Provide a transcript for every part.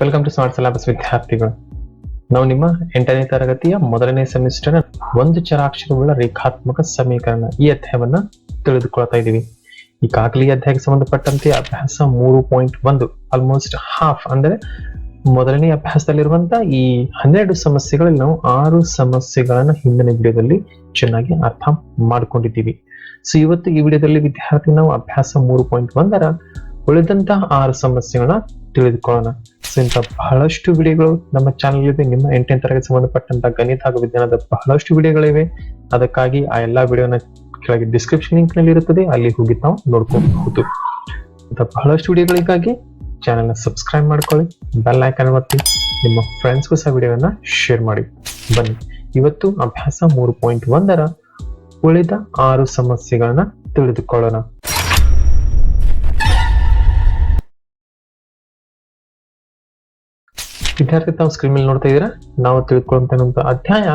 Welcome to smart syllabus ವಿದ್ಯಾರ್ಥಿಗಳು ನಾವು ನಿಮ್ಮ ಎಂಟನೇ ತರಗತಿಯ ಮೊದಲನೇ ಸೆಮಿಸ್ಟರ್ ಒಂದು ಚರಾಕ್ಷರವುಳ್ಳ ರೇಖಾತ್ಮಕ ಸಮೀಕರಣ ಈ ಅಧ್ಯಾಯವನ್ನ ತಿಳಿದುಕೊಳ್ತಾ ಇದ್ದೀವಿ. ಈಗಾಗಲೇ ಅಧ್ಯಾಯಕ್ಕೆ ಸಂಬಂಧಪಟ್ಟಂತೆ ಅಭ್ಯಾಸ ಮೂರು ಪಾಯಿಂಟ್ ಒಂದು ಆಲ್ಮೋಸ್ಟ್ ಹಾಫ್ ಅಂದರೆ ಮೊದಲನೇ ಅಭ್ಯಾಸದಲ್ಲಿರುವಂತಹ ಈ ಹನ್ನೆರಡು ಸಮಸ್ಯೆಗಳಲ್ಲಿ ನಾವು ಆರು ಸಮಸ್ಯೆಗಳನ್ನ ಹಿಂದಿನ ವಿಡಿಯೋದಲ್ಲಿ ಚೆನ್ನಾಗಿ ಅರ್ಥ ಮಾಡ್ಕೊಂಡಿದ್ದೀವಿ. ಸೊ ಇವತ್ತು ಈ ವಿಡಿಯೋದಲ್ಲಿ ವಿದ್ಯಾರ್ಥಿ ನಾವು ಅಭ್ಯಾಸ ಮೂರು ಪಾಯಿಂಟ್ ಒಂದರ ಉಳಿದಂತಹ ಆರು ಸಮಸ್ಯೆಗಳನ್ನ ತಿಳಿದುಕೊಳ್ಳೋಣ. ಇಂಥ ಬಹಳಷ್ಟು ವಿಡಿಯೋಗಳು ನಮ್ಮ ಚಾನಲ್ ನಿಮ್ಮ ಎಂಟನೇ ತರಗತಿ ಸಂಬಂಧಪಟ್ಟಂತ ಗಣಿತ ಹಾಗೂ ವಿಜ್ಞಾನದ ಬಹಳಷ್ಟು ವಿಡಿಯೋಗಳಿವೆ. ಅದಕ್ಕಾಗಿ ಆ ಎಲ್ಲಾ ವಿಡಿಯೋನ ಕೆಳಗೆ ಡಿಸ್ಕ್ರಿಪ್ಷನ್ ಲಿಂಕ್ನಲ್ಲಿ ಇರುತ್ತದೆ. ಅಲ್ಲಿ ಹೋಗಿ ನಾವು ನೋಡ್ಕೋಬಹುದು. ಇಂಥ ಬಹಳಷ್ಟು ವಿಡಿಯೋಗಳಿಗಾಗಿ ಚಾನೆಲ್ನ ಸಬ್ಸ್ಕ್ರೈಬ್ ಮಾಡ್ಕೊಳ್ಳಿ. ಬೆಲ್ ಐಕನ್ ಒತ್ತಿ. ನಿಮ್ಮ ಫ್ರೆಂಡ್ಸ್ಗೂ ಸಹ ವಿಡಿಯೋನ ಶೇರ್ ಮಾಡಿ. ಬನ್ನಿ. ಇವತ್ತು ಅಭ್ಯಾಸ ಮೂರು ಪಾಯಿಂಟ್ ಒಂದರ ಉಳಿದ ಆರು ಸಮಸ್ಯೆಗಳನ್ನ ತಿಳಿದುಕೊಳ್ಳೋಣ. ವಿದ್ಯಾರ್ಥಿ ತಾವು ಸ್ಕ್ರೀನ್ ಮೇಲೆ ನೋಡ್ತಾ ಇದ್ದೀರಾ? ನಾವು ತಿಳ್ಕೊಳ್ಳುವಂತ ಅಧ್ಯಾಯ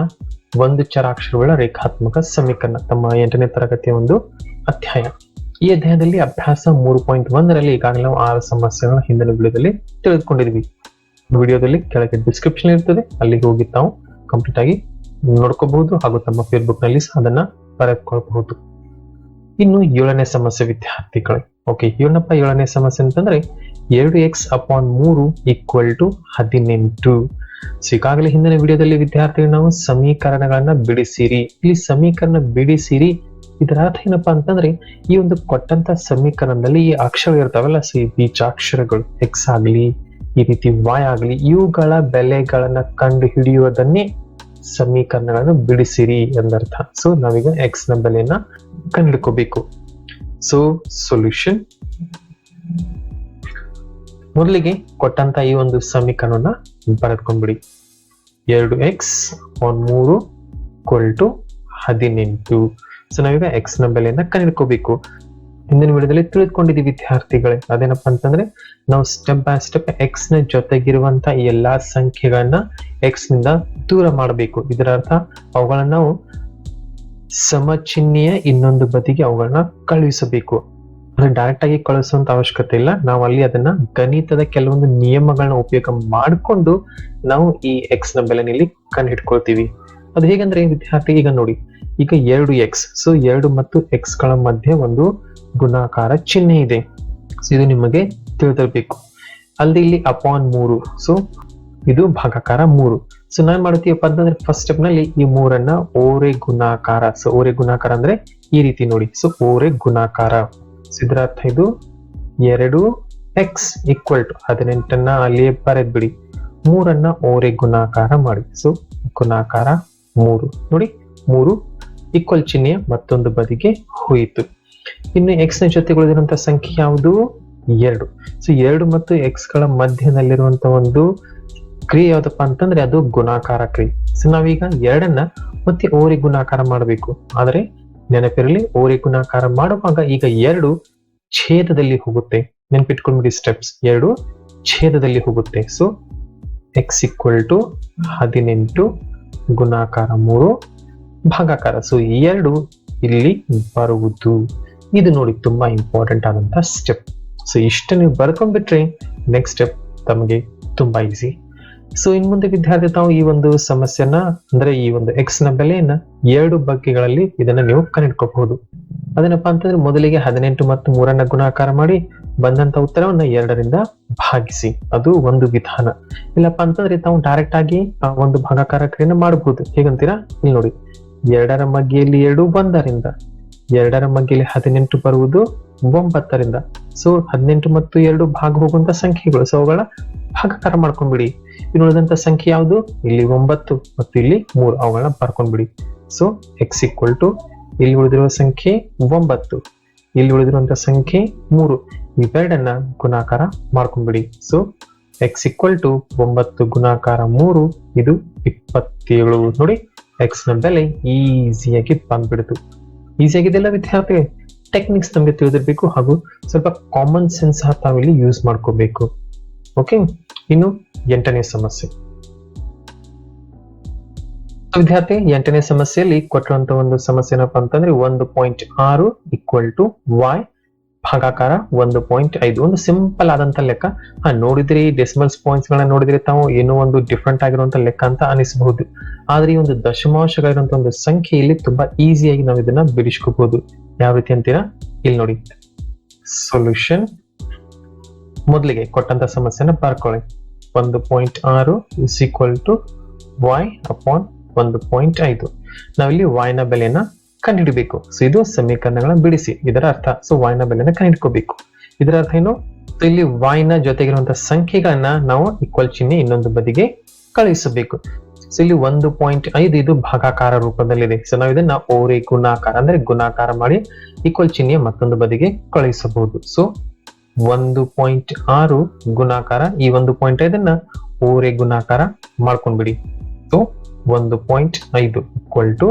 ಒಂದು ಚರಾಕ್ಷರಗಳ ರೇಖಾತ್ಮಕ ಸಮೀಕರಣ. ತಮ್ಮ ಎಂಟನೇ ತರಗತಿಯ ಒಂದು ಅಧ್ಯಾಯ. ಈ ಅಧ್ಯಾಯದಲ್ಲಿ ಅಭ್ಯಾಸ ಮೂರು ಪಾಯಿಂಟ್ ಒಂದರಲ್ಲಿ ಈಗಾಗಲೇ ನಾವು ಆರು ಸಮಸ್ಯೆಗಳ ಹಿಂದಿನ ವಿಡಿಯೋದಲ್ಲಿ ತಿಳಿದುಕೊಂಡಿದ್ವಿ. ವಿಡಿಯೋದಲ್ಲಿ ಕೆಳಗೆ ಡಿಸ್ಕ್ರಿಪ್ಷನ್ ಇರ್ತದೆ. ಅಲ್ಲಿಗೆ ಹೋಗಿ ತಾವು ಕಂಪ್ಲೀಟ್ ಆಗಿ ನೋಡ್ಕೋಬಹುದು ಹಾಗೂ ತಮ್ಮ ಫೇಸ್ಬುಕ್ನಲ್ಲಿ ಅದನ್ನ ಬರೆದುಕೊಳ್ಬಹುದು. ಇನ್ನು ಏಳನೇ ಸಮಸ್ಯೆ ವಿದ್ಯಾರ್ಥಿಗಳು. ಓಕೆ ಏನಪ್ಪ ಏಳನೇ ಸಮಸ್ಯೆ ಅಂತಂದ್ರೆ ಎರಡು ಎಕ್ಸ್ ಅಪಾನ್ ಮೂರು ಈಕ್ವಲ್ ಟು ಹದಿನೆಂಟು. ಸೊ ಈಗಾಗಲೇ ಹಿಂದಿನ ವಿಡಿಯೋದಲ್ಲಿ ವಿದ್ಯಾರ್ಥಿಗಳು ನಾವು ಸಮೀಕರಣಗಳನ್ನ ಬಿಡಿಸಿರಿ. ಇಲ್ಲಿ ಸಮೀಕರಣ ಬಿಡಿಸಿರಿ. ಇದರ ಅರ್ಥ ಏನಪ್ಪಾ ಅಂತಂದ್ರೆ ಈ ಒಂದು ಕೊಟ್ಟಂತ ಸಮೀಕರಣದಲ್ಲಿ ಈ ಅಕ್ಷರ ಇರ್ತಾವಲ್ಲ ಸೊ ಈ ಬೀಜಾಕ್ಷರಗಳು ಎಕ್ಸ್ ಆಗ್ಲಿ, ಈ ರೀತಿ ವಾಯ್ ಆಗ್ಲಿ, ಇವುಗಳ ಬೆಲೆಗಳನ್ನ ಕಂಡು ಹಿಡಿಯುವುದನ್ನೇ ಸಮೀಕರಣಗಳನ್ನು ಬಿಡಿಸಿರಿ ಎಂದರ್ಥ. ಸೊ ನಾವೀಗ ಎಕ್ಸ್ನ ಬೆಲೆಯನ್ನ ಕಂಡುಹಿಡ್ಕೋಬೇಕು. ಸೊ ಸೊಲ್ಯೂಷನ್ ಮೊದಲಿಗೆ ಕೊಟ್ಟಂತ ಈ ಒಂದು ಸಮೀಕರಣವನ್ನ ಬರೆದ್ಕೊಂಡ್ಬಿಡಿ. ಎರಡು ಎಕ್ಸ್ ಒಂದ್ ಮೂರು ಕೊಲ್ ಟು ಹದಿನೆಂಟು. ಸೊ ನಾವೀಗ ಎಕ್ಸ್ನ ಬೆಲೆಯನ್ನ ಕಂಡುಕೋಬೇಕು ಹಿಂದಿನ ವಿಡಿಯೋದಲ್ಲಿ ತಿಳಿದುಕೊಂಡಿದ್ದೀವಿ ವಿದ್ಯಾರ್ಥಿಗಳೇ. ಅದೇನಪ್ಪ ಅಂತಂದ್ರೆ, ನಾವು ಸ್ಟೆಪ್ ಬೈ ಸ್ಟೆಪ್ ಎಕ್ಸ್ನ ಜೊತೆಗಿರುವಂತ ಎಲ್ಲಾ ಸಂಖ್ಯೆಗಳನ್ನ ಎಕ್ಸ್ನಿಂದ ದೂರ ಮಾಡಬೇಕು. ಇದರ ಅರ್ಥ ಅವುಗಳನ್ನ ನಾವು ಸಮಚಿಹ್ನೆಯ ಇನ್ನೊಂದು ಬದಿಗೆ ಅವುಗಳನ್ನ ಕಳುಹಿಸಬೇಕು. ಅಂದ್ರೆ ಡೈರೆಕ್ಟ್ ಆಗಿ ಕಳಿಸುವಂತ ಅವಶ್ಯಕತೆ ಇಲ್ಲ. ನಾವು ಅಲ್ಲಿ ಅದನ್ನ ಗಣಿತದ ಕೆಲವೊಂದು ನಿಯಮಗಳನ್ನ ಉಪಯೋಗ ಮಾಡಿಕೊಂಡು ನಾವು ಈ ಎಕ್ಸ್ನ ಬೆಲೆ ಇಲ್ಲಿ ಹಿಡ್ಕೊಳ್ತೀವಿ ಅದು ಹೇಗಂದ್ರೆ ವಿದ್ಯಾರ್ಥಿ, ಈಗ ನೋಡಿ. ಈಗ ಎರಡು ಎಕ್ಸ್ ಸೊ ಎರಡು ಮತ್ತು ಎಕ್ಸ್ಗಳ ಮಧ್ಯೆ ಒಂದು ಗುಣಾಕಾರ ಚಿಹ್ನೆ ಇದೆ. ಇದು ನಿಮಗೆ ತಿಳಿದಿರಬೇಕು. ಅಲ್ಲಿ ಇಲ್ಲಿ ಅಪಾನ್ ಮೂರು. ಸೊ ಇದು ಭಾಗಾಕಾರ ಮೂರು. ಸೊ ನಾನ್ ಮಾಡ್ತೀವಪ್ಪ ಅಂತಂದ್ರೆ ಫಸ್ಟ್ ಸ್ಟೆಪ್ನಲ್ಲಿ ಈ ಮೂರನ್ನ ಓರೆ ಗುಣಾಕಾರ. ಸೊ ಓರೆ ಗುಣಾಕಾರ ಅಂದ್ರೆ ಈ ರೀತಿ ನೋಡಿ. ಸೊ ಓರೆ ಗುಣಾಕಾರ. ಇದರ ಇದು ಎರಡು ಎಕ್ಸ್ ಈಕ್ವಲ್ ಟು ಹದಿನೆಂಟನ್ನ ಅಲ್ಲಿಯೇ ಬರೆದ್ ಬಿಡಿ. ಮೂರನ್ನ ಓರೆ ಗುಣಾಕಾರ ಮಾಡಿ. ಸೊ ಗುಣಾಕಾರ ಮೂರು. ನೋಡಿ, ಮೂರು ಈಕ್ವಲ್ ಚಿಹ್ನೆಯ ಮತ್ತೊಂದು ಬದಿಗೆ ಹೋಯಿತು. ಇನ್ನು ಎಕ್ಸ್ನ ಜೊತೆ ಉಳಿದಿರುವಂತ ಸಂಖ್ಯೆ ಯಾವುದು? ಎರಡು. ಸೊ ಎರಡು ಮತ್ತು ಎಕ್ಸ್ಗಳ ಮಧ್ಯದಲ್ಲಿರುವಂತಹ ಒಂದು ಕ್ರಿಯೆ ಯಾವ್ದಪ್ಪ ಅಂತಂದ್ರೆ ಅದು ಗುಣಾಕಾರ ಕ್ರಿಯೆ. ಸೊ ನಾವೀಗ ಎರಡನ್ನ ಮತ್ತೆ ಓರಿ ಗುಣಾಕಾರ ಮಾಡಬೇಕು. ಆದ್ರೆ ನೆನಪಿರಲಿ, ಓರಿ ಗುಣಾಕಾರ ಮಾಡುವಾಗ ಈಗ ಎರಡು ಛೇದದಲ್ಲಿ ಹೋಗುತ್ತೆ. ನೆನ್ಪಿಟ್ಕೊಂಡ್ಬಿಡಿ ಸ್ಟೆಪ್ಸ್ ಎರಡು ಛೇದದಲ್ಲಿ ಹೋಗುತ್ತೆ. ಸೊ ಎಕ್ಸ್ ಈಕ್ವಲ್ ಟು ಹದಿನೆಂಟು ಗುಣಾಕಾರ ಮೂರು ಭಾಗಾಕಾರ. ಸೊ ಎರಡು ಇಲ್ಲಿ ಬರುವುದು. ಇದು ನೋಡಿ ತುಂಬಾ ಇಂಪಾರ್ಟೆಂಟ್ ಆದಂತಹ ಸ್ಟೆಪ್ ಸೊ ಇಷ್ಟ ನೀವು ಬರ್ಕೊಂಡ್ಬಿಟ್ರೆ ನೆಕ್ಸ್ಟ್ ಸ್ಟೆಪ್ ತಮಗೆ ತುಂಬಾ ಈಸಿ ಸೊ ಇನ್ ಮುಂದೆ ವಿದ್ಯಾರ್ಥಿ, ತಾವು ಈ ಒಂದು ಸಮಸ್ಯೆನ, ಅಂದ್ರೆ ಈ ಒಂದು ಎಕ್ಸ್ನ ಬೆಲೆಯನ್ನ ಎರಡು ಬಗ್ಗೆಗಳಲ್ಲಿ ಇದನ್ನ ನೀವು ಕಂಡಿಡ್ಕೋಬಹುದು ಅದೇನಪ್ಪಾ ಅಂತಂದ್ರೆ, ಮೊದಲಿಗೆ ಹದಿನೆಂಟು ಮತ್ತು ಮೂರನ್ನ ಗುಣಾಕಾರ ಮಾಡಿ, ಬಂದಂತ ಉತ್ತರವನ್ನ ಎರಡರಿಂದ ಭಾಗಿಸಿ. ಅದು ಒಂದು ವಿಧಾನ. ಇಲ್ಲಪ್ಪ ಅಂತಂದ್ರೆ, ತಾವು ಡೈರೆಕ್ಟ್ ಆಗಿ, ಆ ಒಂದು ಭಾಗಾಕಾರ ಕ್ರಿಯೆನ ಮಾಡಬಹುದು ಹೇಗಂತೀರಾ? ಇಲ್ಲಿ ನೋಡಿ. ಎರಡರ ಮಗ್ಗೆಯಲ್ಲಿ ಎರಡು ಒಂದರಿಂದ ಎರಡರ ಮಗ್ಗಿಲಿ ಹದಿನೆಂಟು ಬರುವುದು ಒಂಬತ್ತರಿಂದ. ಸೊ ಹದಿನೆಂಟು ಮತ್ತು ಎರಡು ಭಾಗ ಹೋಗುವಂತ ಸಂಖ್ಯೆಗಳು. ಸೊ ಅವುಗಳ ಭಾಗಕಾರ ಮಾಡ್ಕೊಂಡ್ಬಿಡಿ. ಇನ್ನು ಉಳಿದಂತ ಸಂಖ್ಯೆ ಯಾವುದು? ಇಲ್ಲಿ ಒಂಬತ್ತು ಮತ್ತು ಇಲ್ಲಿ ಮೂರು. ಅವುಗಳನ್ನ ಬರ್ಕೊಂಡ್ಬಿಡಿ. ಸೊ ಎಕ್ಸ್ ಈಕ್ವಲ್ ಟು ಇಲ್ಲಿ ಉಳಿದಿರುವ ಸಂಖ್ಯೆ ಒಂಬತ್ತು. ಇಲ್ಲಿ ಉಳಿದಿರುವಂತ ಸಂಖ್ಯೆ ಮೂರು. ಇವೆರಡನ್ನ ಗುಣಾಕಾರ ಮಾಡ್ಕೊಂಡ್ಬಿಡಿ. ಸೊ ಎಕ್ಸ್ ಈಕ್ವಲ್ ಟು ಒಂಬತ್ತು ಗುಣಾಕಾರ ಮೂರು, ಇದು ಇಪ್ಪತ್ತೇಳು. ನೋಡಿ ಎಕ್ಸ್ನ ಬೆಲೆ ಈಸಿಯಾಗಿ ಬಂದ್ಬಿಡ್ತು. ಈಸಿಯಾಗಿದೆಲ್ಲ ವಿದ್ಯಾರ್ಥಿ ಟೆಕ್ನಿಕ್ಸ್ ನಮಗೆ ತಿಳಿದಿರಬೇಕು ಹಾಗೂ ಸ್ವಲ್ಪ ಕಾಮನ್ ಸೆನ್ಸ್ ಸಹ ತಾವಿಲ್ಲಿ ಯೂಸ್ ಮಾಡ್ಕೋಬೇಕು. ಓಕೆ ಇನ್ನು ಎಂಟನೇ ಸಮಸ್ಯೆ. ವಿದ್ಯಾರ್ಥಿ ಎಂಟನೇ ಸಮಸ್ಯೆಯಲ್ಲಿ ಕೊಟ್ಟಿರುವಂತಹ ಒಂದು ಸಮಸ್ಯೆ ಏನಪ್ಪಾ ಅಂತಂದ್ರೆ ಒಂದು ಪಾಯಿಂಟ್ ಆರು ಈಕ್ವಲ್ ಟು ವಾಯ್ ಭಾಗಾಕಾರ ಒಂದು ಪಾಯಿಂಟ್ ಐದು. ಒಂದು ಸಿಂಪಲ್ ಆದಂತ ಲೆಕ್ಕ. ನೋಡಿದ್ರಿ ಡೆಸಿಮಲ್ಸ್ ಪಾಯಿಂಟ್ಸ್ ಗಳನ್ನ ನೋಡಿದ್ರೆ ತಾವು. ಏನೋ ಒಂದು ಡಿಫ್ರೆಂಟ್ ಆಗಿರುವಂತ ಲೆಕ್ಕ ಅಂತ ಅನಿಸಬಹುದು. ಆದ್ರೆ ಈ ಒಂದು ದಶಮಾಂಶಗಳಿರುವಂತ ಒಂದು ಸಂಖ್ಯೆಯಲ್ಲಿ ತುಂಬಾ ಈಸಿಯಾಗಿ ನಾವು ಇದನ್ನ ಬಿಡಿಸ್ಕೋಬಹುದು. ಯಾವ ರೀತಿ ಅಂತೀರಾ? ಇಲ್ಲಿ ನೋಡಿ. ಸೊಲ್ಯೂಷನ್ ಮೊದಲಿಗೆ ಕೊಟ್ಟಂತ ಸಮಸ್ಯೆನ ಬರ್ಕೊಳ್ಳಿ. ಒಂದು ಪಾಯಿಂಟ್ ಆರು is equal to y upon ಒಂದು ಪಾಯಿಂಟ್ ಐದು. ನಾವಿಲ್ಲಿ y ನ ಬೆಲೆನ ಕಂಡುಹಿಡಬೇಕು. ಸೊ ಇದು ಸಮೀಕರಣಗಳನ್ನ ಬಿಡಿಸಿ. ಇದರ ಅರ್ಥ. ಸೊ ವಾಯ್ನ ಬೆಲೆನ ಕಂಡುಹಿಡ್ಕೋಬೇಕು. ಇದರ ಅರ್ಥ ಏನು? ಇಲ್ಲಿ ವಾಯ್ನ ಜೊತೆಗಿರುವಂತಹ ಸಂಖ್ಯೆಗಳನ್ನ ನಾವು ಈಕ್ವಲ್ ಚಿಹ್ನೆ ಇನ್ನೊಂದು ಬದಿಗೆ ಕಳುಹಿಸಬೇಕು. ಸೊ ಇಲ್ಲಿ ಒಂದು ಪಾಯಿಂಟ್ ಐದು ಇದು ಭಾಗಾಕಾರ ರೂಪದಲ್ಲಿದೆ. ಸೊ ನಾವು ಇದನ್ನ ಓರೆ ಗುಣಾಕಾರ ಅಂದ್ರೆ ಗುಣಾಕಾರ ಮಾಡಿ ಈಕ್ವಲ್ ಚಿಹ್ನೆ ಮತ್ತೊಂದು ಬದಿಗೆ ಕಳುಹಿಸಬಹುದು. ಸೊ ಒಂದು ಪಾಯಿಂಟ್ ಆರು ಗುಣಾಕಾರ. ಈ ಒಂದು ಪಾಯಿಂಟ್ ಐದನ್ನ ಓರೆ ಗುಣಾಕಾರ ಮಾಡ್ಕೊಂಡ್ಬಿಡಿ. ಸೊ ಒಂದು ಪಾಯಿಂಟ್ ಐದು ಈಕ್ವಲ್ ಟು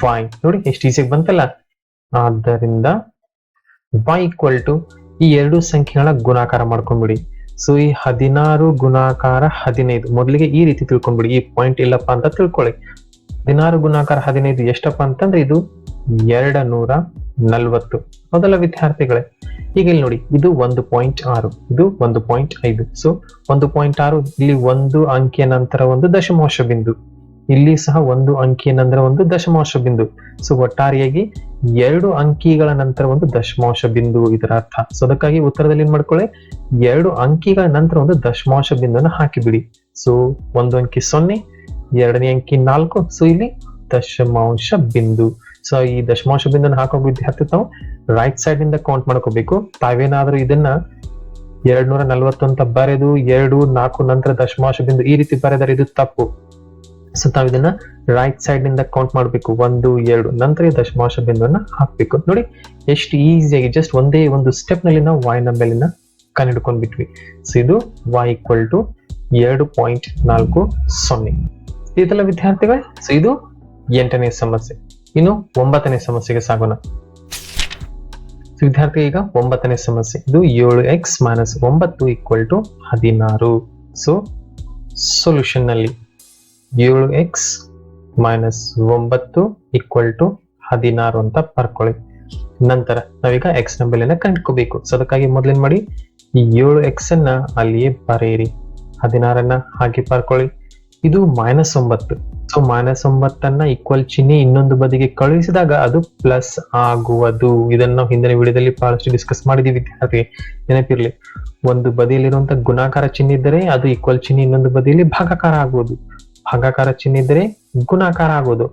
ವೈ ನೋಡಿ, ಎಷ್ಟು ಈಸಿಯಾಗಿ ಬಂತಲ್ಲ. ಆದ್ದರಿಂದ ವೈ ಈಕ್ವಲ್ ಟು ಈ ಎರಡು ಸಂಖ್ಯೆಗಳ ಗುಣಾಕಾರ ಮಾಡ್ಕೊಂಡ್ಬಿಡಿ. ಸೊ ಈ ಹದಿನಾರು ಗುಣಾಕಾರ ಹದಿನೈದು. ಮೊದಲಿಗೆ ಈ ರೀತಿ ತಿಳ್ಕೊಂಡ್ಬಿಡಿ. ಈ ಪಾಯಿಂಟ್ ಇಲ್ಲಪ್ಪ ಅಂತ ತಿಳ್ಕೊಳ್ಳಿ. ಹದಿನಾರು ಗುಣಾಕಾರ ಹದಿನೈದು ಎಷ್ಟಪ್ಪ ಅಂತಂದ್ರೆ ಇದು ಎರಡ ನೂರ ನಲ್ವತ್ತು. ಮೊದಲ ವಿದ್ಯಾರ್ಥಿಗಳೇ, ಈಗ ಇಲ್ಲಿ ನೋಡಿ, ಇದು ಒಂದು ಪಾಯಿಂಟ್ ಆರು. ಇದು ಒಂದು ಪಾಯಿಂಟ್ ಐದು. ಸೊ ಒಂದು ಪಾಯಿಂಟ್ ಆರು, ಇಲ್ಲಿ ಒಂದು ಅಂಕಿಯ ನಂತರ ಒಂದು ದಶಮಾಂಶ ಬಿಂದು. ಇಲ್ಲಿ ಸಹ ಒಂದು ಅಂಕಿ ನಂತರ ಒಂದು ದಶಮಾಂಶ ಬಿಂದು. ಸೊ ಒಟ್ಟಾರೆಯಾಗಿ ಎರಡು ಅಂಕಿಗಳ ನಂತರ ಒಂದು ದಶಮಾಂಶ ಬಿಂದು ಇದರ ಅರ್ಥ. ಸೊ ಅದಕ್ಕಾಗಿ ಉತ್ತರದಲ್ಲಿ ಏನ್ ಮಾಡ್ಕೊಳ್ಳಿ? ಎರಡು ಅಂಕಿಗಳ ನಂತರ ಒಂದು ದಶಮಾಂಶ ಬಿಂದುವನ್ನು ಹಾಕಿಬಿಡಿ. ಸೊ ಒಂದು ಅಂಕಿ ಸೊನ್ನೆ, ಎರಡನೇ ಅಂಕಿ ನಾಲ್ಕು. ಸೊ ಇಲ್ಲಿ ದಶಮಾಂಶ ಬಿಂದು. ಸೊ ಈ ದಶಮಾಂಶ ಬಿಂದುನ ಹಾಕೋ ವಿದ್ಯಾರ್ಥಿ ತಾವು ರೈಟ್ ಸೈಡ್ ಇಂದ ಕೌಂಟ್ ಮಾಡ್ಕೋಬೇಕು. ತಾವೇನಾದ್ರೂ ಇದನ್ನ ಎರಡ್ ನೂರ ನಲ್ವತ್ತು ಅಂತ ಬರೆದು, ಎರಡು, ನಾಲ್ಕು ನಂತರ ದಶಮಾಂಶ ಬಿಂದು ಈ ರೀತಿ ಬರೆದರೆ ಇದು ತಪ್ಪು. ಸೊ ತಾವು ಇದನ್ನ ರೈಟ್ ಸೈಡ್ನಿಂದ ಕೌಂಟ್ ಮಾಡಬೇಕು. ಒಂದು, ಎರಡು, ನಂತರ ದಶಮಾಂಶ ಬಿಂದುವನ್ನ ಹಾಕ್ಬೇಕು. ನೋಡಿ, ಎಷ್ಟು ಈಸಿಯಾಗಿ ಜಸ್ಟ್ ಒಂದೇ ಒಂದು ಸ್ಟೆಪ್ನಲ್ಲಿ ನಾವು y ನ ಬೆಲೆನ ಕಂಡುಹಿಡ್ಕೊಂಡ್ಬಿಟ್ವಿ ಸೊ ಇದು ವೈ ಈಕ್ವಲ್ ಟು ಎರಡು ಪಾಯಿಂಟ್ ನಾಲ್ಕು ಸೊನ್ನೆ. ಇದೆಲ್ಲ ವಿದ್ಯಾರ್ಥಿಗಳೇ? ಸೊ ಇದು ಎಂಟನೇ ಸಮಸ್ಯೆ. ಇನ್ನು ಒಂಬತ್ತನೇ ಸಮಸ್ಯೆಗೆ ಸಾಗೋಣ. ವಿದ್ಯಾರ್ಥಿ ಈಗ ಒಂಬತ್ತನೇ ಸಮಸ್ಯೆ. ಇದು ಏಳು ಎಕ್ಸ್ ಮೈನಸ್ ಒಂಬತ್ತು ಈಕ್ವಲ್ ಟು ಹದಿನಾರು. ಸೊ ಸೊಲ್ಯೂಷನ್ನಲ್ಲಿ ಏಳು ಎಕ್ಸ್ ಮೈನಸ್ ಒಂಬತ್ತು ಈಕ್ವಲ್ ಟು ಹದಿನಾರು ಅಂತ ಬರ್ಕೊಳ್ಳಿ ನಂತರ ನಾವೀಗ ಎಕ್ಸ್ನ ಬೆಲೆನ ಕಂಡುಕೋಬೇಕು. ಸೊ ಅದಕ್ಕಾಗಿ ಮೊದಲೇನ್ ಮಾಡಿ ಏಳು ಎಕ್ಸ್ ಅನ್ನ ಅಲ್ಲಿಯೇ ಬರೆಯಿರಿ. ಹದಿನಾರನ್ನ ಹಾಗೆ ಬರ್ಕೊಳ್ಳಿ ಇದು ಮೈನಸ್ ಒಂಬತ್ತು. ಸೊ ಮೈನಸ್ ಒಂಬತ್ತನ್ನ ಈಕ್ವಲ್ ಚಿಹ್ನೆ ಇನ್ನೊಂದು ಬದಿಗೆ ಕಳುಹಿಸಿದಾಗ ಅದು ಪ್ಲಸ್ ಆಗುವುದು. ಇದನ್ನ ನಾವು ಹಿಂದಿನ ವಿಡಿಯೋದಲ್ಲಿ ಬಹಳಷ್ಟು ಡಿಸ್ಕಸ್ ಮಾಡಿದೀವಿ ವಿದ್ಯಾರ್ಥಿ ನೆನಪಿರ್ಲಿ, ಒಂದು ಬದಿಯಲ್ಲಿರುವಂತಹ ಗುಣಾಕಾರ ಚಿಹ್ನೆ ಇದ್ದರೆ ಅದು ಈಕ್ವಲ್ ಚಿಹ್ನೆ ಇನ್ನೊಂದು ಬದಿಯಲ್ಲಿ ಭಾಗಾಕಾರ ಆಗುವುದು. ಭಾಗಾಕಾರ ಚಿಹ್ನೆ ಇದ್ದರೆ ಗುಣಾಕಾರ ಆಗುವುದು.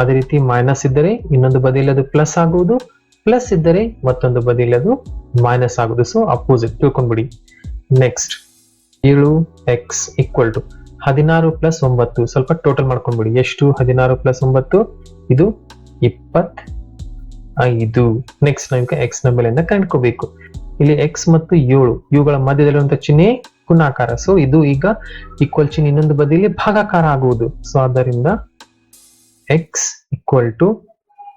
ಅದೇ ರೀತಿ ಮೈನಸ್ ಇದ್ದರೆ ಇನ್ನೊಂದು ಬದಿಯಲ್ಲಿ ಅದು ಪ್ಲಸ್ ಆಗುವುದು. ಪ್ಲಸ್ ಇದ್ದರೆ ಮತ್ತೊಂದು ಬದಿಯಲ್ಲಿ ಅದು ಮೈನಸ್ ಆಗುವುದು. ಸೊ ಅಪೋಸಿಟ್ ತಿಳ್ಕೊಂಡ್ಬಿಡಿ. ನೆಕ್ಸ್ಟ್ ಏಳು ಎಕ್ಸ್ ಈಕ್ವಲ್ ಟು ಹದಿನಾರು ಪ್ಲಸ್ ಒಂಬತ್ತು. ಸ್ವಲ್ಪ ಟೋಟಲ್ ಮಾಡ್ಕೊಂಡ್ಬಿಡಿ. ಎಷ್ಟು? ಹದಿನಾರು ಪ್ಲಸ್ ಒಂಬತ್ತು, ಇದು ಇಪ್ಪತ್ ಐದು ನೆಕ್ಸ್ಟ್ ನಮಗೆ ಎಕ್ಸ್ನ ಬೆಲೆಯನ್ನ ಕಂಡುಕೋಬೇಕು. ಇಲ್ಲಿ ಎಕ್ಸ್ ಮತ್ತು ಏಳು, ಇವುಗಳ ಮಧ್ಯದಲ್ಲಿರುವಂತ ಚಿಹ್ನೆ ಗುಣಾಕಾರ. ಸೊ ಇದು ಈಗ ಈಕ್ವಲ್ ಚಿನ್ ಇನ್ನೊಂದು ಬದಿಯಲ್ಲಿ ಭಾಗಾಕಾರ ಆಗುವುದು. ಸೊ ಆದ್ದರಿಂದ ಎಕ್ಸ್ ಈಕ್ವಲ್ ಟು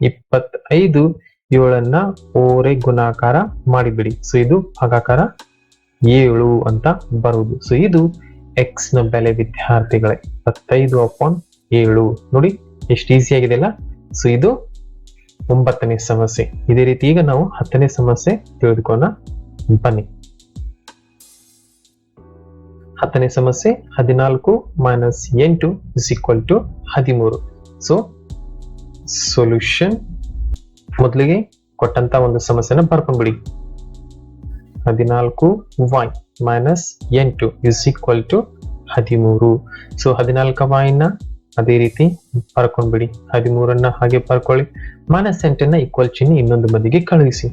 ಇಪ್ಪತ್ತೈದು ಏಳನ್ನ ಓರೆ ಗುಣಾಕಾರ ಮಾಡಿಬಿಡಿ. ಸೊ ಇದು ಭಾಗಾಕಾರ ಏಳು ಅಂತ ಬರುವುದು. ಸೊ ಇದು ಎಕ್ಸ್ನ ಬೆಲೆ ವಿದ್ಯಾರ್ಥಿಗಳೇ. ಇಪ್ಪತ್ತೈದು ಅಪಾನ್ ಏಳು. ನೋಡಿ, ಎಷ್ಟು ಈಸಿ ಆಗಿದೆಯಲ್ಲ ಸೊ ಇದು ಒಂಬತ್ತನೇ ಸಮಸ್ಯೆ. ಇದೇ ರೀತಿ ಈಗ ನಾವು ಹತ್ತನೇ ಸಮಸ್ಯೆ ತಿಳಿದುಕೋಣ ಬನ್ನಿ. ಹತ್ತನೇ ಸಮಸ್ಯೆ ಹದಿನಾಲ್ಕು ಮೈನಸ್ ಎಂಟು ಇಸ್ ಈಕ್ವಲ್ ಟು ಹದಿಮೂರು. ಸೊ ಸೊಲ್ಯೂಷನ್ ಮೊದಲಿಗೆ ಕೊಟ್ಟಂತ ಒಂದು ಸಮಸ್ಯೆನ ಬರ್ಕೊಂಡ್ಬಿಡಿ ಹದಿನಾಲ್ಕು ವೈ ಮೈನಸ್ ಎಂಟು ಇಸ್ ಈಕ್ವಲ್ ಟು ಹದಿಮೂರು. ಸೊ ಹದಿನಾಲ್ಕು ವೈನ ಅದೇ ರೀತಿ ಬರ್ಕೊಂಡ್ಬಿಡಿ ಹದಿಮೂರನ್ನ ಹಾಗೆ ಬರ್ಕೊಳ್ಳಿ. ಮೈನಸ್ ಎಂಟನ್ನ ಈಕ್ವಲ್ ಚಿಹ್ನೆ ಇನ್ನೊಂದು ಬದಿಗೆ ಕಳುಹಿಸಿ.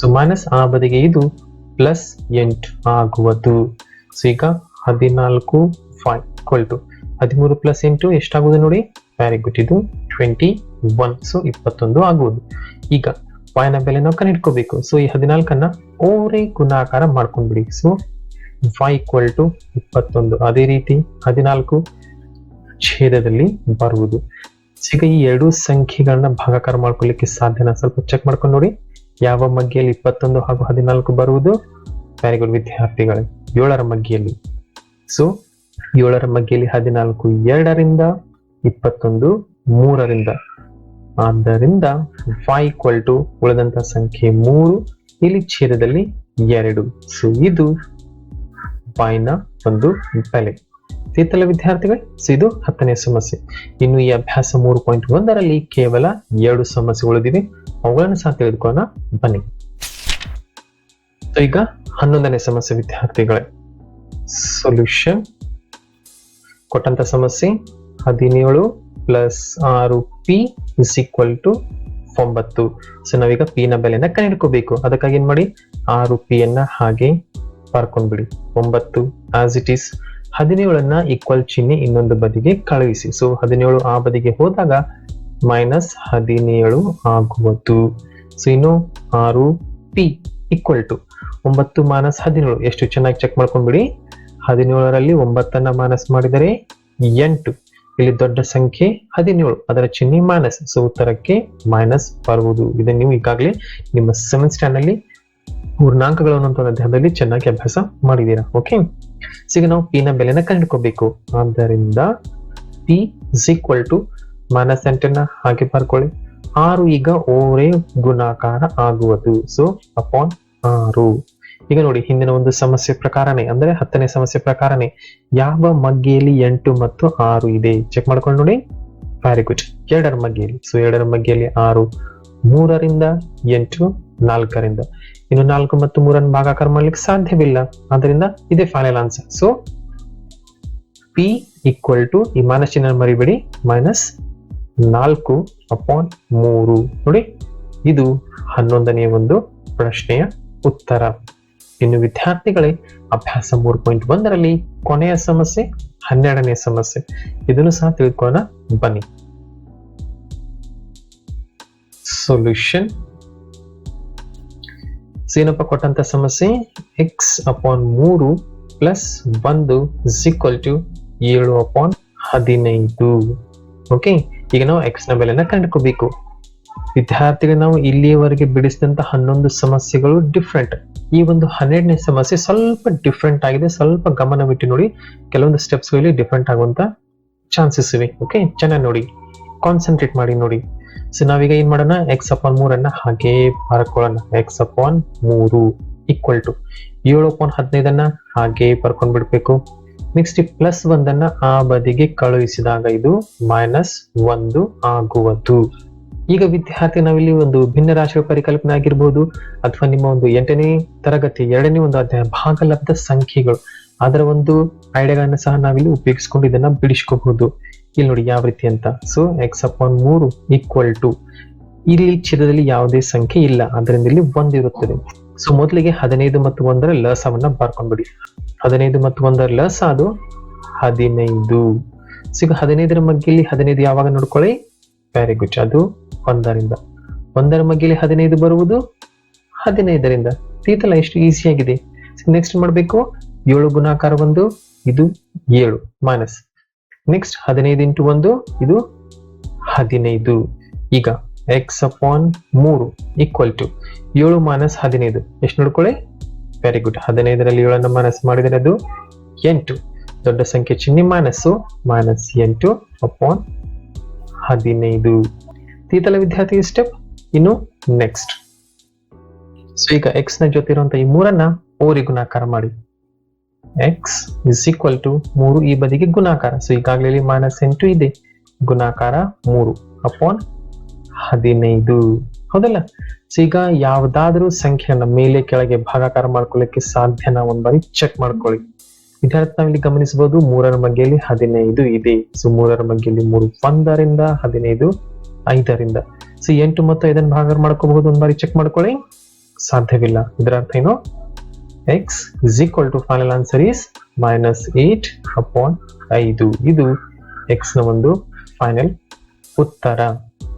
ಸೊ ಮೈನಸ್ ಆ ಬದಿಗೆ ಇದು ಪ್ಲಸ್ ಎಂಟು ಆಗುವುದು. ಸೊ ಈಗ ಹದಿನಾಲ್ಕು ಫೈವ್ ಇಕ್ವಲ್ ಟು ಹದಿಮೂರು ಪ್ಲಸ್ ಎಂಟು ಎಷ್ಟಾಗುವುದು ನೋಡಿ? ವೆರಿ ಗುಡ್ ಇದು ಟ್ವೆಂಟಿ ಒನ್ ಸೊ ಇಪ್ಪತ್ತೊಂದು ಆಗುವುದು. ಈಗ ವಾಯ್ನ ಬೆಲೆ ನಾವು ಕಂಡಿಡ್ಕೋಬೇಕು ಸೊ ಈ ಹದಿನಾಲ್ಕನ್ನ ಓರೆ ಗುಣಾಕಾರ ಮಾಡ್ಕೊಂಡ್ಬಿಡಿ. ಸೊ ವೈ ಈಕ್ವಲ್ ಟು ಇಪ್ಪತ್ತೊಂದು. ಅದೇ ರೀತಿ ಹದಿನಾಲ್ಕು ಛೇದದಲ್ಲಿ ಬರುವುದು. ಈಗ ಈ ಎರಡು ಸಂಖ್ಯೆಗಳನ್ನ ಭಾಗಾಕಾರ ಮಾಡ್ಕೊಳ್ಳಿಕ್ಕೆ ಸಾಧ್ಯನ ಸ್ವಲ್ಪ ಚೆಕ್ ಮಾಡ್ಕೊಂಡು ನೋಡಿ. ಯಾವ ಮಗ್ಗಿಯಲ್ಲಿ ಇಪ್ಪತ್ತೊಂದು ಹಾಗೂ ಹದಿನಾಲ್ಕು ಬರುವುದು? ವೆರಿ ಗುಡ್ ವಿದ್ಯಾರ್ಥಿಗಳೇ. ಏಳರ ಮಗ್ಗಿಯಲ್ಲಿ. ಸೊ ಏಳರ ಮಗ್ಗಿಯಲ್ಲಿ ಹದಿನಾಲ್ಕು, ಎರಡರಿಂದ ಇಪ್ಪತ್ತೊಂದು, ಮೂರರಿಂದ. ಆದ್ದರಿಂದ ಫೈ ಈಕ್ವಲ್ ಟು ಉಳಿದಂತ ಸಂಖ್ಯೆ ಮೂರು, ಇಲ್ಲಿ ಛೇದದಲ್ಲಿ ಎರಡು. ಸೊ ಇದು ಬಾಯಿನ ಒಂದು ಬೆಲೆ. ಇತ್ತಲ್ಲ ವಿದ್ಯಾರ್ಥಿಗಳೇ ಸೊ ಇದು ಹತ್ತನೇ ಸಮಸ್ಯೆ. ಇನ್ನು ಈ ಅಭ್ಯಾಸ ಮೂರು ಪಾಯಿಂಟ್ ಒಂದರಲ್ಲಿ ಕೇವಲ ಎರಡು ಸಮಸ್ಯೆ ಉಳಿದಿವೆ ಅವುಗಳನ್ನು ಸಹ ತಿಳಿದುಕೊಳ್ಳೋಣ. ಬನ್ನಿ. ಈಗ ಹನ್ನೊಂದನೇ ಸಮಸ್ಯೆ ವಿದ್ಯಾರ್ಥಿಗಳೇ. ಸೊಲ್ಯೂಷನ್ ಕೊಟ್ಟಂತ ಸಮಸ್ಯೆ, ಹದಿನೇಳು ಪ್ಲಸ್ ಆರು ಪಿ ಇಸ್ ಈಕ್ವಲ್ ಟು ಒಂಬತ್ತು. ಸೊ ನಾವೀಗ ಪಿ ನ ಬೆಲೆನ ಕಂಡುಹಿಡ್ಕೋಬೇಕು. ಅದಕ್ಕಾಗಿ ಏನ್ ಮಾಡಿ? ಆರು ಪಿ ಅನ್ನ ಹಾಗೆ ಬರ್ಕೊಂಡ್ಬಿಡಿ. ಒಂಬತ್ತು ಆಸ್ ಇಟ್ ಈಸ್ ಹದಿನೇಳನ್ನ ಈಕ್ವಲ್ ಚಿಹ್ನೆ ಇನ್ನೊಂದು ಬದಿಗೆ ಕಳುಹಿಸಿ. ಸೊ ಹದಿನೇಳು ಆ ಬದಿಗೆ ಹೋದಾಗ ಮೈನಸ್ ಹದಿನೇಳು ಆಗುವುದು. ಸೊ ಇನ್ನು ಆರು ಪಿ ಈಕ್ವಲ್ ಟು ಒಂಬತ್ತು ಮೈನಸ್ ಹದಿನೇಳು. ಎಷ್ಟು ಚೆನ್ನಾಗಿ ಚೆಕ್ ಮಾಡ್ಕೊಂಡ್ಬಿಡಿ? ಹದಿನೇಳರಲ್ಲಿ ಒಂಬತ್ತನ್ನ ಮಾನಸ್ ಮಾಡಿದರೆ ಎಂಟು. ಇಲ್ಲಿ ದೊಡ್ಡ ಸಂಖ್ಯೆ ಹದಿನೇಳು. ಅದರ ಚಿಹ್ನೆ ಮೈನಸ್. ಸೊ ಉತ್ತರಕ್ಕೆ ಮೈನಸ್ ಬರುವುದು. ಇದನ್ನು ನೀವು ಈಗಾಗಲೇ ನಿಮ್ಮ ಸೆವೆಂತ್ ಸ್ಟ್ಯಾಂಡ್ ಅಲ್ಲಿ ಪೂರ್ಣಾಂಕಗಳನ್ನು ಅನ್ನುವಂಥ ಅಧ್ಯಾಯದಲ್ಲಿ ಚೆನ್ನಾಗಿ ಅಭ್ಯಾಸ ಮಾಡಿದ್ದೀರಾ? ಓಕೆ ಸೊ ಈಗ ನಾವು ನ ಬೆಲೆನ ಕಂಡುಕೋಬೇಕು. ಆದ್ದರಿಂದ p is equal to minus ಎಂಟನ್ನ ಹಾಗೆ ಬರ್ಕೊಳ್ಳಿ. ಆರು ಈಗ ಓರೇ ಗುಣಾಕಾರ ಆಗುವುದು. ಸೊ ಅಪಾನ್ ಆರು. ಈಗ ನೋಡಿ, ಹಿಂದಿನ ಒಂದು ಸಮಸ್ಯೆ ಪ್ರಕಾರನೇ, ಅಂದ್ರೆ ಹತ್ತನೇ ಸಮಸ್ಯೆ ಪ್ರಕಾರನೇ, ಯಾವ ಮಗ್ಗೆಯಲ್ಲಿ ಎಂಟು ಮತ್ತು ಆರು ಇದೆ? ಚೆಕ್ ಮಾಡ್ಕೊಂಡು ನೋಡಿ. ವೆರಿ ಗುಡ್ ಎರಡರ ಮಗ್ಗೆಯಲ್ಲಿ. ಸೊ ಎರಡರ ಮಗ್ಗೆಯಲ್ಲಿ ಆರು, ಮೂರರಿಂದ ಎಂಟು, ನಾಲ್ಕರಿಂದ. ಇನ್ನು ನಾಲ್ಕು ಮತ್ತು ಮೂರನ್ನು ಭಾಗಾಕಾರ ಮಾಡ್ಲಿಕ್ಕೆ ಸಾಧ್ಯವಿಲ್ಲ. ಆದ್ದರಿಂದ ಇದೇ final answer so p equal to ಈ ಮೈನಸ್ ಮರಿಬೇಡಿ. ಮೈನಸ್ ನಾಲ್ಕು ಅಪಾನ್ ಮೂರು. ನೋಡಿ, ಇದು ಹನ್ನೊಂದನೆಯ ಒಂದು ಪ್ರಶ್ನೆಯ ಉತ್ತರ. ಇನ್ನು ವಿದ್ಯಾರ್ಥಿಗಳೇ ಅಭ್ಯಾಸ ಮೂರು ಪಾಯಿಂಟ್ ಒಂದರಲ್ಲಿ ಕೊನೆಯ ಸಮಸ್ಯೆ, ಹನ್ನೆರಡನೇ ಸಮಸ್ಯೆ. ಇದನ್ನು ಸಹ ತಿಳ್ಕೊಳ್ಳೋಣ. ಬನ್ನಿ. ಸೊಲ್ಯೂಷನ್ ಸೇನಪ್ಪ ಕೊಟ್ಟಂತ ಸಮಸ್ಯೆ ಎಕ್ಸ್ ಅಪಾನ್ ಮೂರು ಪ್ಲಸ್ ಒಂದು ಈಕ್ವಲ್ ಟು ಏಳು ಅಪಾನ್ ಹದಿನೈದು. ಓಕೆ ಈಗ ನಾವು ಎಕ್ಸ್ನ ಬೆಲೆನ ಕಂಡುಕೋಬೇಕು. ವಿದ್ಯಾರ್ಥಿಗಳು ನಾವು ಇಲ್ಲಿಯವರೆಗೆ ಬಿಡಿಸಿದಂತ ಹನ್ನೊಂದು ಸಮಸ್ಯೆಗಳು ಡಿಫ್ರೆಂಟ್ ಈ ಒಂದು ಹನ್ನೆರಡನೇ ಸಮಸ್ಯೆ ಸ್ವಲ್ಪ ಡಿಫ್ರೆಂಟ್ ಆಗಿದೆ. ಸ್ವಲ್ಪ ಗಮನವಿಟ್ಟು ನೋಡಿ. ಕೆಲವೊಂದು ಸ್ಟೆಪ್ಸ್ಗಳಲ್ಲಿ ಡಿಫ್ರೆಂಟ್ ಆಗುವಂತ ಚಾನ್ಸಸ್ ಇವೆ. ಓಕೆ ಚೆನ್ನಾಗಿ ನೋಡಿ. ಕಾನ್ಸಂಟ್ರೇಟ್ ಮಾಡಿ ನೋಡಿ. ಸೊ ನಾವೀಗ ಏನ್ ಮಾಡೋಣ? ಎಕ್ಸ್ ಅಪಾನ್ ಮೂರನ್ನ ಹಾಗೆ ಬರ್ಕೊಳ್ಳೋಣ. ಎಕ್ಸ್ ಅಪಾನ್ ಮೂರು ಈಕ್ವಲ್ ಟು ಏಳು ಅಪಾನ್ ಹದಿನೈದನ್ನ ಹಾಗೆ ಬರ್ಕೊಂಡ್ ಬಿಡ್ಬೇಕು. ನೆಕ್ಸ್ಟ್ ಪ್ಲಸ್ ಒಂದನ್ನ ಆ ಬದಿಗೆ ಕಳುಹಿಸಿದಾಗ ಇದು ಮೈನಸ್ ಒಂದು ಆಗುವುದು. ಈಗ ವಿದ್ಯಾರ್ಥಿ, ನಾವಿಲ್ಲಿ ಒಂದು ಭಿನ್ನ ರಾಶಿಯ ಪರಿಕಲ್ಪನೆ ಆಗಿರ್ಬೋದು, ಅಥವಾ ನಿಮ್ಮ ಒಂದು ಎಂಟನೇ ತರಗತಿ, ಎರಡನೇ ಒಂದು ಅಧ್ಯಾಯ, ಭಾಗಲಬ್ಧ ಸಂಖ್ಯೆಗಳು. ಅದರ ಒಂದು ಐಡಿಯಾಗಳನ್ನ ಸಹ ನಾವಿಲ್ಲಿ ಉಪಯೋಗಿಸ್ಕೊಂಡು ಇದನ್ನ ಬಿಡಿಸ್ಕೋಬಹುದು. ಇಲ್ಲಿ ನೋಡಿ ಯಾವ ರೀತಿ ಅಂತ. ಸೊ ಎಕ್ಸ್ ಅಪಾನ್ ಮೂರು ಈಕ್ವಲ್ ಟು ಇಲ್ಲಿ ಛೇದದಲ್ಲಿ ಯಾವುದೇ ಸಂಖ್ಯೆ ಇಲ್ಲ. ಅದರಿಂದ ಇಲ್ಲಿ ಒಂದಿರುತ್ತದೆ ಸೊ ಮೊದಲಿಗೆ ಹದಿನೈದು ಮತ್ತು ಒಂದರ ಲಸವನ್ನ ಬರ್ಕೊಂಡ್ಬಿಡಿ. ಹದಿನೈದು ಮತ್ತು ಒಂದರ ಲಸ ಅದು ಹದಿನೈದು. ಸೊ ಈಗ ಹದಿನೈದರ ಇಲ್ಲಿ ಹದಿನೈದು ಯಾವಾಗ ನೋಡ್ಕೊಳ್ಳಿ? ವೆರಿ ಗುಡ್ ಅದು ಒಂದರಿಂದ ಒಂದರ ಮಗ್ಗಿಲಿ ಹದಿನೈದು ಬರುವುದು ಹದಿನೈದರಿಂದ. ತೀತಲ ಎಷ್ಟು ಈಸಿ ಆಗಿದೆ? ನೆಕ್ಸ್ಟ್ ಮಾಡಬೇಕು? ಏಳು ಗುಣಾಕಾರ ಒಂದು, ಇದು ಏಳು ಮೈನಸ್ ನೆಕ್ಸ್ಟ್ ಹದಿನೈದು ಇಂಟು ಒಂದು, ಇದು ಹದಿನೈದು. ಈಗ ಎಕ್ಸ್ ಅಪಾನ್ ಮೂರು ಈಕ್ವಲ್ ಟು ಏಳು ಮೈನಸ್ ಹದಿನೈದು. ಎಷ್ಟು ನೋಡ್ಕೊಳ್ಳಿ? ವೆರಿ ಗುಡ್ ಹದಿನೈದರಲ್ಲಿ ಏಳನ್ನು ಮೈನಸ್ ಮಾಡಿದರೆ ಅದು ಎಂಟು. ದೊಡ್ಡ ಸಂಖ್ಯೆ ಚಿಹ್ನೆ ಮೈನಸ್ಸು ಮೈನಸ್ ಎಂಟು ಅಪಾನ್ ಹದಿನೈದು. ತೀತಲ ವಿದ್ಯಾರ್ಥಿ ಸ್ಟೆಪ್ ಇನ್ನು ನೆಕ್ಸ್ಟ್ ಸೊ ಈಗ ಎಕ್ಸ್ನ ಜೊತೆ ಇರುವಂತಹ ಈ ಮೂರನ್ನ ಓರಿ ಗುಣಾಕಾರ ಮಾಡಿ. ಎಕ್ಸ್ ಇಸ್ ಈಕ್ವಲ್ ಟು ಮೂರು ಈ ಬದಿಗೆ ಗುಣಾಕಾರ. ಸೊ ಈಗಾಗಲೇ ಮೈನಸ್ ಎಂಟು ಇದೆ. ಗುಣಾಕಾರ ಮೂರು ಅಪಾನ್ ಹದಿನೈದು. ಹೌದಲ್ಲ? ಸೊ ಈಗ ಯಾವ್ದಾದ್ರೂ ಸಂಖ್ಯೆಯನ್ನ ಮೇಲೆ ಕೆಳಗೆ ಭಾಗಾಕಾರ ಮಾಡ್ಕೊಳ್ಳಿಕ್ಕೆ ಸಾಧ್ಯನಾ ಒಂದ್ ಬಾರಿ ಚೆಕ್ ಮಾಡ್ಕೊಳ್ಳಿ. ವಿದ್ಯಾರ್ಥಿ, ನಾವಿಲ್ಲಿ ಗಮನಿಸಬಹುದು ಮೂರರ ಮಗ್ಗೆಯಲ್ಲಿ ಹದಿನೈದು ಇದೆ. ಸೊ ಮೂರರ ಮಗ್ಗೆಯಲ್ಲಿ ಮೂರು ಒಂದರಿಂದ ಹದಿನೈದು ಐದರಿಂದ. ಸೊ ಎಂಟು ಮತ್ತು ಐದನ್ನು ಭಾಗ ಮಾಡ್ಕೋಬಹುದು. ಒಂದು ಬಾರಿ ಚೆಕ್ ಮಾಡ್ಕೊಳ್ಳಿ. ಸಾಧ್ಯವಿಲ್ಲ. ಇದರ ಅರ್ಥ ಏನು? X is equal to final answer is minus eight upon ಐದು. ಇದು ಎಕ್ಸ್ನ ಒಂದು ಫೈನಲ್ ಉತ್ತರ.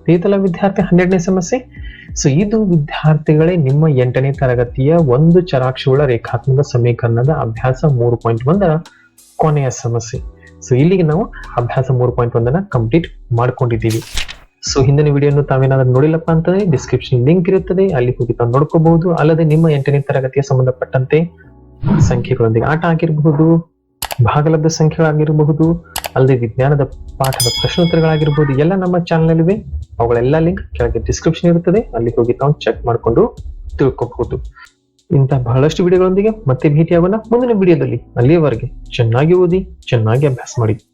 ಇದೆಲ್ಲ ವಿದ್ಯಾರ್ಥಿ ಹನ್ನೆರಡನೇ ಸಮಸ್ಯೆ. ಸೊ ಇದು ವಿದ್ಯಾರ್ಥಿಗಳೇ ನಿಮ್ಮ ಎಂಟನೇ ತರಗತಿಯ ಒಂದು ಚರಾಕ್ಷುಗಳ ರೇಖಾತ್ಮಕ ಸಮೀಕರಣದ ಅಭ್ಯಾಸ ಮೂರು ಪಾಯಿಂಟ್ ಒಂದರ ಕೊನೆಯ ಸಮಸ್ಯೆ. ಸೊ ಇಲ್ಲಿಗೆ ನಾವು ಅಭ್ಯಾಸ ಮೂರು ಪಾಯಿಂಟ್ ಒಂದನ್ನ ಕಂಪ್ಲೀಟ್ ಮಾಡ್ಕೊಂಡಿದ್ದೀವಿ. ಸೊ ಹಿಂದಿನ ವಿಡಿಯೋನು ತಾವೇನಾದ್ರೂ ನೋಡಿಲ್ಲಪ್ಪ ಅಂತಂದ್ರೆ ಡಿಸ್ಕ್ರಿಪ್ಷನ್ ಲಿಂಕ್ ಇರುತ್ತದೆ. ಅಲ್ಲಿ ಹೋಗಿ ತಾವು ನೋಡ್ಕೋಬಹುದು. ಅಲ್ಲದೆ ನಿಮ್ಮ ಎಂಟನೇ ತರಗತಿಯ ಸಂಬಂಧಪಟ್ಟಂತೆ ಸಂಖ್ಯೆಗಳೊಂದಿಗೆ ಆಟ ಆಗಿರಬಹುದು, ಭಾಗಲಬ್ಧ ಸಂಖ್ಯೆಗಳಾಗಿರಬಹುದು, ಅಲ್ಲದೆ ವಿಜ್ಞಾನದ ಪಾಠದ ಪ್ರಶ್ನೋತ್ತರಗಳಾಗಿರ್ಬೋದು ಎಲ್ಲ ನಮ್ಮ ಚಾನಲ್ ಅವುಗಳೆಲ್ಲ ಲಿಂಕ್ ಕೆಳಗೆ ಡಿಸ್ಕ್ರಿಪ್ಷನ್ ಇರುತ್ತದೆ. ಅಲ್ಲಿ ಹೋಗಿ ತಾವು ಚೆಕ್ ಮಾಡಿಕೊಂಡು ತಿಳ್ಕೋಬಹುದು. ಇಂತಹ ಬಹಳಷ್ಟು ವಿಡಿಯೋಗಳೊಂದಿಗೆ ಮತ್ತೆ ಭೇಟಿಯಾಗೋಣ. ಮುಂದಿನ ವಿಡಿಯೋದಲ್ಲಿ ಅಲ್ಲಿಯವರೆಗೆ ಚೆನ್ನಾಗಿ ಓದಿ, ಚೆನ್ನಾಗಿ ಅಭ್ಯಾಸ ಮಾಡಿ.